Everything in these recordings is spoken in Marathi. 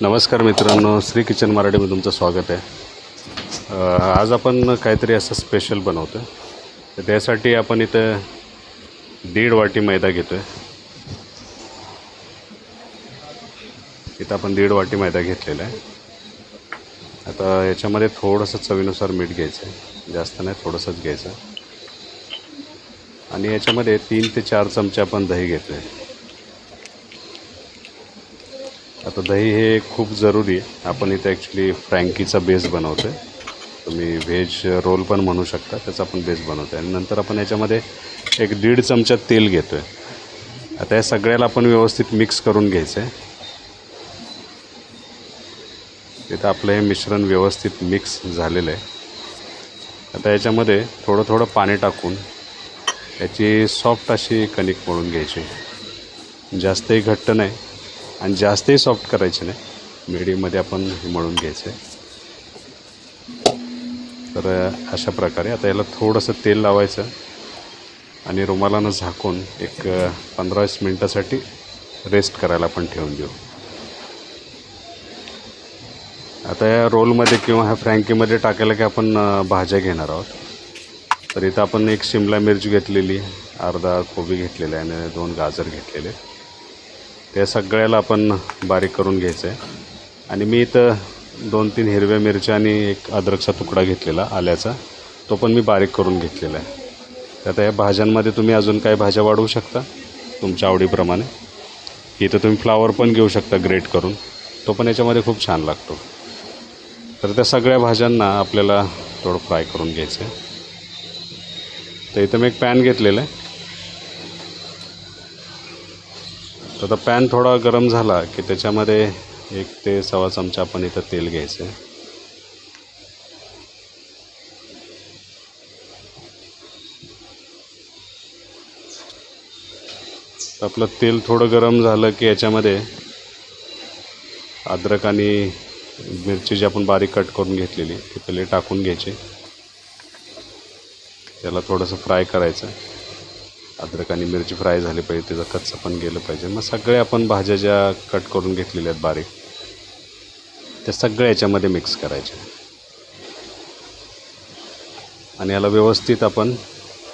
नमस्कार मित्रांनो श्री किचन मराठीमध्ये तुमचं स्वागत आहे. आज आपण काहीतरी असं स्पेशल बनवतो तर त्यासाठी आपण इथं दीड वाटी मैदा घेतो आहे इथं आपण दीड वाटी मैदा घेतलेला आहे. आता याच्यामध्ये थोडंसं चवीनुसार मीठ घ्यायचं आहे जास्त नाही थोडंसंच घ्यायचं. आणि याच्यामध्ये तीन ते चार चमचे आपण दही घेतो आहे आता दही हे खूप जरुरी आहे. आपण इथे ॲक्च्युली फ्रँकीचा बेस बनवतो आहे तुम्ही व्हेज रोल पण म्हणू शकता त्याचा आपण बेस बनवतो आहे आणि नंतर आपण याच्यामध्ये एक दीड चमचा तेल घेतो आहे आता या सगळ्याला आपण व्यवस्थित मिक्स करून घ्यायचं आहे इथं आपलं हे मिश्रण व्यवस्थित मिक्स झालेलं आहे. आता याच्यामध्ये थोडं थोडं पाणी टाकून याची सॉफ्ट अशी कणिक मळून घ्यायची. जास्तही घट्ट नाही. आणि जास्तही सॉफ्ट करायचे नाही. मिडियममध्ये आपण हे मळून घ्यायचं आहे तर अशा प्रकारे आता याला थोडंसं तेल लावायचं आणि रुमालानं झाकून एक पंधरा वीस मिनटासाठी रेस्ट करायला आपण ठेवून देऊ. आता या रोलमध्ये किंवा ह्या फ्रँकीमध्ये टाकायला की आपण भाज्या घेणार आहोत. तर इथं आपण एक शिमला मिरची घेतलेली अर्धा कोबी घेतलेला आहे आणि दोन गाजर घेतलेले. या सगळ्याला आपण बारीक करून घ्यायचं आहे आणि मी इथं दोन तीन हिरव्या मिरच्या आणि एक अद्रकचा तुकडा घेतलेला आल्याचा. तो पण मी बारीक करून घेतलेला आहे. तर आता या भाज्यांमध्ये तुम्ही अजून काही भाज्या वाढवू शकता तुमच्या आवडीप्रमाणे. इथं तुम्ही फ्लावर पण घेऊ शकता ग्रेट करून. तो पण याच्यामध्ये खूप छान लागतो. तर त्या सगळ्या भाज्यांना आपल्याला थोडं फ्राय करून घ्यायचं आहे तर इथं मी एक पॅन घेतलेलं आहे. तर आता पॅन थोडा गरम झाला की त्याच्यामध्ये एक ते सव्वा चमचा आपण इथं तेल घ्यायचं आहे. आपलं तेल थोडं गरम झालं की याच्यामध्ये अद्रक आणि मिरची जी आपण बारीक कट करून घेतलेली ती पहिले टाकून घ्यायची. त्याला थोडंसं फ्राय करायचं. अद्रक आणि मिरची फ्राय झाली पाहिजे त्याचं कच्चं पण गेलं पाहिजे. मग सगळे आपण भाज्या ज्या कट करून घेतलेल्या आहेत बारीक त्या सगळ्या याच्यामध्ये मिक्स करायच्या. आणि याला व्यवस्थित आपण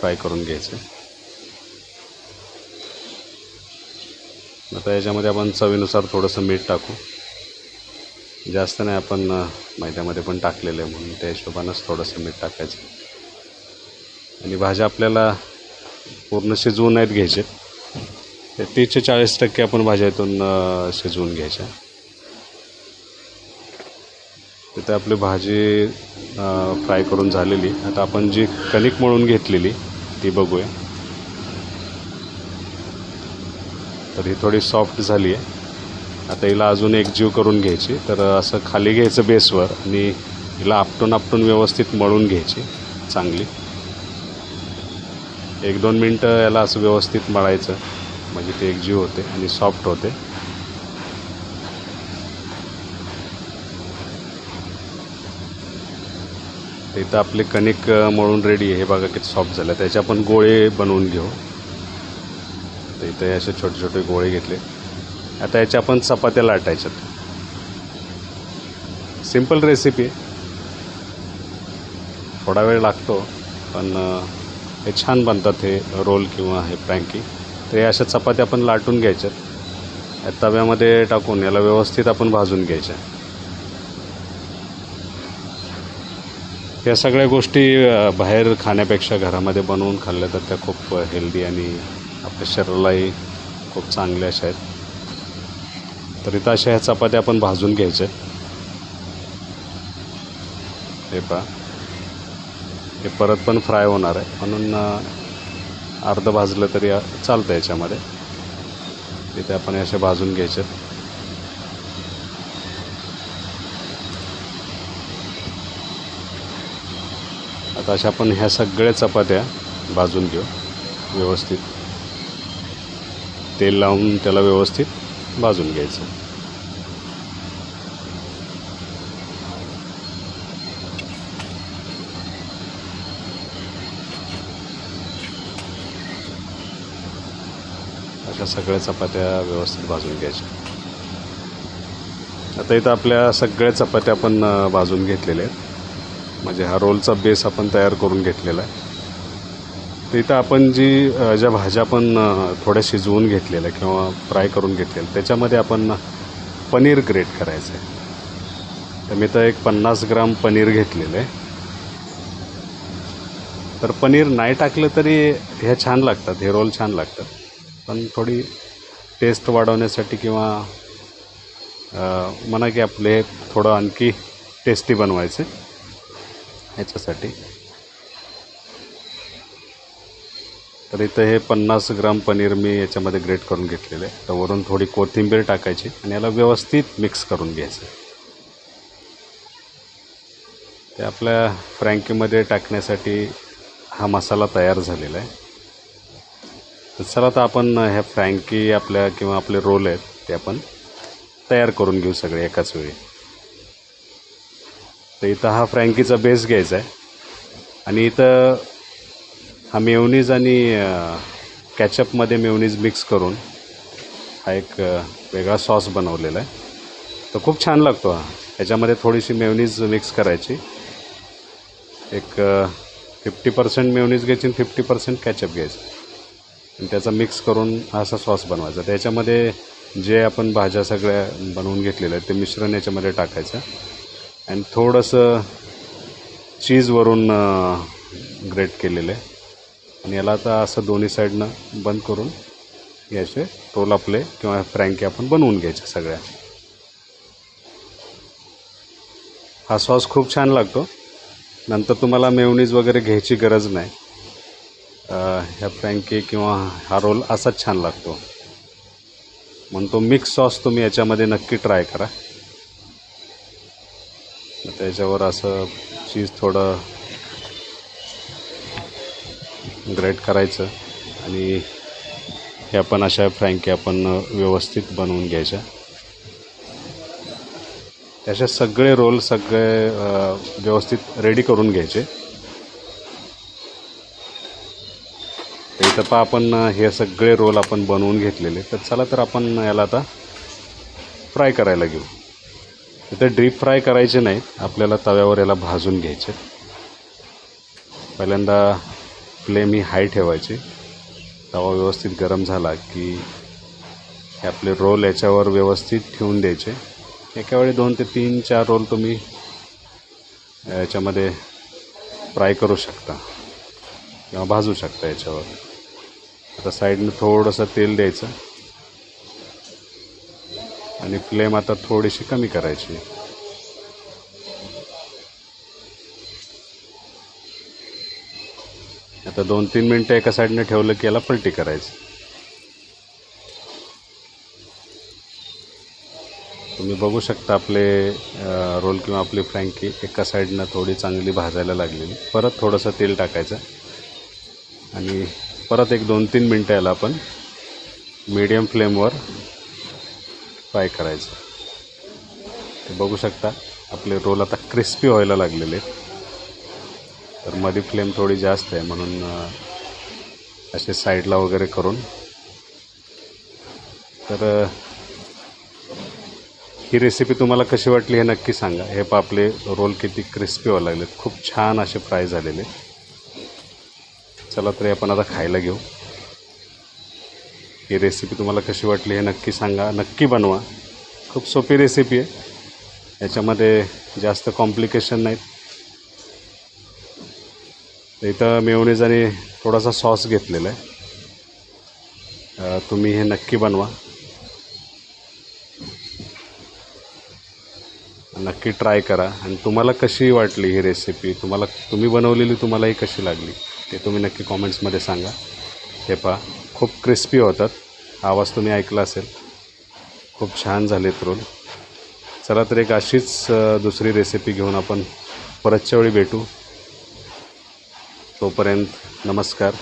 फ्राय करून घ्यायचं. आता याच्यामध्ये आपण चवीनुसार थोडंसं मीठ टाकू. जास्त नाही आपण मैद्यामध्ये पण टाकलेलं आहे म्हणून त्या हिशोबानंच थोडंसं मीठ टाकायचं. आणि भाज्या आपल्याला पूर्ण शिजवून आहेत घ्यायचे. तर तीस ते चाळीस टक्के आपण भाज्यातून इथून शिजवून घ्यायच्या. तिथे आपली भाजी फ्राय करून झालेली. आता आपण जी कणिक मळून घेतलेली ती बघूया. तर ही थोडी सॉफ्ट झाली आहे. आता हिला अजून एक जीव करून घ्यायची. तर असं खाली घ्यायचं बेसवर आणि हिला आपटून आपटून व्यवस्थित मळून घ्यायची चांगली. एक दोन मिनटं याला असं व्यवस्थित मळायचं. म्हणजे ते एक जीव होते आणि सॉफ्ट होते. तर इथं कणिक मळून रेडी आहे. हे बघा किती सॉफ्ट झालं. त्याचे आपण गोळे बनवून घेऊ. तर इथे असे छोटे छोटे गोळे घेतले. आता याच्या आपण चपात्या लाटायच्यात. सिंपल रेसिपी थोडा वेळ लागतो पण हे छान बनतात हे रोल किंवा हे फ्रँकी. तर या अशा चपात्या आपण लाटून घ्यायच्यात या तव्यामध्ये टाकून याला व्यवस्थित आपण भाजून घ्यायच्या. या सगळ्या गोष्टी बाहेर खाण्यापेक्षा घरामध्ये बनवून खाल्ल्या तर त्या खूप हेल्दी आणि आपल्या शरीरालाही खूप चांगल्या अशा आहेत. तर इथं अशा ह्या चपात्या आपण भाजून घ्यायच्या. हे पहा. हे परत पण फ्राय होणार आहे. म्हणून अर्धं भाजलं तरी चालतं याच्यामध्ये. तिथे आपण असे भाजून घ्यायचे. आता अशा आपण ह्या सगळ्या चपात्या भाजून घेऊ. व्यवस्थित. तेल लावून त्याला व्यवस्थित भाजून घ्यायचं. अशा सगळ्या चपात्या व्यवस्थित भाजून घ्यायच्या. आता इथं आपल्या सगळ्या चपात्या आपण भाजून घेतलेल्या आहेत. म्हणजे हा रोलचा बेस आपण तयार करून घेतलेला आहे. तर इथं आपण जी ज्या भाज्या आपण थोड्या शिजवून घेतलेल्या किंवा फ्राय करून घेतलेल्या त्याच्यामध्ये आपण पनीर ग्रेट करायचं आहे. तर मी तर एक पन्नास ग्राम पनीर घेतलेलं आहे. तर पनीर नाही टाकलं तरी ह्या छान लागतात हे रोल छान लागतात. पण थोडी टेस्ट वाढवण्यासाठी किंवा म्हणा की आपले थोडं आणखी टेस्टी बनवायचे ह्याच्यासाठी. तर इथं हे पन्नास ग्राम पनीर मी याच्यामध्ये ग्रेट करून घेतलेलं आहे. तर वरून थोडी कोथिंबीर टाकायची आणि याला व्यवस्थित मिक्स करून घ्यायचं. ते आपल्या फ्रँकीमध्ये टाकण्यासाठी हा मसाला तयार झालेला आहे. तर चला आता आपण ह्या फ्रँकी आपल्या किंवा आपले रोल आहेत ते आपण तयार करून घेऊ सगळे एकाच वेळी. तर इथं हा फ्रँकीचा बेस घ्यायचा आहे. आणि इथं हा मेवनीज आणि कॅचअपमध्ये मेवनीज मिक्स करून हा एक वेगळा सॉस बनवलेला आहे. तर खूप छान लागतो हा. ह्याच्यामध्ये थोडीशी मेवनीज मिक्स करायची. एक फिफ्टी पर्सेंट मेवनीज घ्यायची आणि फिफ्टी पर्सेंट कॅचअप घ्यायचं. आणि त्याचा मिक्स करून असा सॉस बनवायचा. त्याच्यामध्ये जे आपण भाज्या सगळ्या बनवून घेतलेल्या आहेत ते मिश्रण याच्यामध्ये टाकायचं. आणि थोडंसं चीजवरून ग्रेट केलेलं आहे. आणि याला आता असं दोन्ही साईडनं बंद करून याचे टोल आपले किंवा फ्रँकी आपण बनवून घ्यायचे सगळ्या. हा सॉस खूप छान लागतो. नंतर तुम्हाला मेवनीज वगैरे घ्यायची गरज नाही. ह्या फ्रँकी किंवा हा रोल असाच छान लागतो. म्हणून तो मिक्स सॉस तुम्ही याच्यामध्ये नक्की ट्राय करा. मग त्याच्यावर असं चीज थोडं ग्रेट करायचं आणि हे आपण अशा फ्रँकी आपण व्यवस्थित बनवून घ्यायच्या. त्याचे सगळे रोल सगळे व्यवस्थित रेडी करून घ्यायचे. तर इथं पहा आपण हे सगळे रोल आपण बनवून घेतलेले. तर चला तर आपण याला आता फ्राय करायला घेऊ. इथं डीप फ्राय करायचे नाहीत आपल्याला तव्यावर याला भाजून घ्यायचे. पहिल्यांदा फ्लेम ही हाय ठेवायची. तवा व्यवस्थित गरम झाला की हे आपले रोल याच्यावर व्यवस्थित ठेवून द्यायचे. एका वेळी दोन ते तीन चार रोल तुम्ही याच्यामध्ये फ्राय करू शकता. किंवा भाजू शकता याच्यावर. आता साईडनं थोडंसं तेल द्यायचं. आणि फ्लेम आता थोडीशी कमी करायची. आता दोन तीन मिनटं एका साईडनं ठेवलं की याला पलटी करायची. तुम्ही बघू शकता आपले रोल किंवा आपली फ्रँकी एका साईडनं थोडी चांगली भाजायला लागलेली. परत थोडंसं तेल टाकायचं. आणि परत एक दोन तीन मिनटं याला आपण मीडियम फ्लेमवर फ्राय करायचं. ते बघू शकता आपले रोल आता क्रिस्पी व्हायला लागलेले आहेत. तर मध्ये फ्लेम थोडी जास्त आहे म्हणून असे साईडला वगैरे करून. तर ही रेसिपी तुम्हाला कशी वाटली हे नक्की सांगा. हे पा आपले रोल किती क्रिस्पी व्हायला लागलेत. खूप छान असे फ्राय झालेले आहेत. चला तरी आपण आता खायला घेऊ. ही रेसिपी तुम्हाला कशी वाटली हे नक्की सांगा नक्की बनवा. खूप सोपी रेसिपी आहे. याच्यामध्ये जास्त कॉम्प्लिकेशन नाहीत. तर इथं मेवणीज आणि थोडासा सॉस घेतलेला आहे. तुम्ही हे नक्की बनवा. नक्की ट्राय करा. आणि तुम्हाला कशी वाटली ही रेसिपी तुम्हाला तुम्ही बनवलेली तुम्हाला ही कशी लागली? ते तुम्ही नक्की कॉमेंट्समध्ये सांगा. हे पहा खूप क्रिस्पी होतात. आवाज तुम्ही ऐकला असेल. खूप छान झालेत रोल. चला तर एक अशीच दुसरी रेसिपी घेऊन आपण परतच्या वेळी भेटू. तोपर्यंत नमस्कार.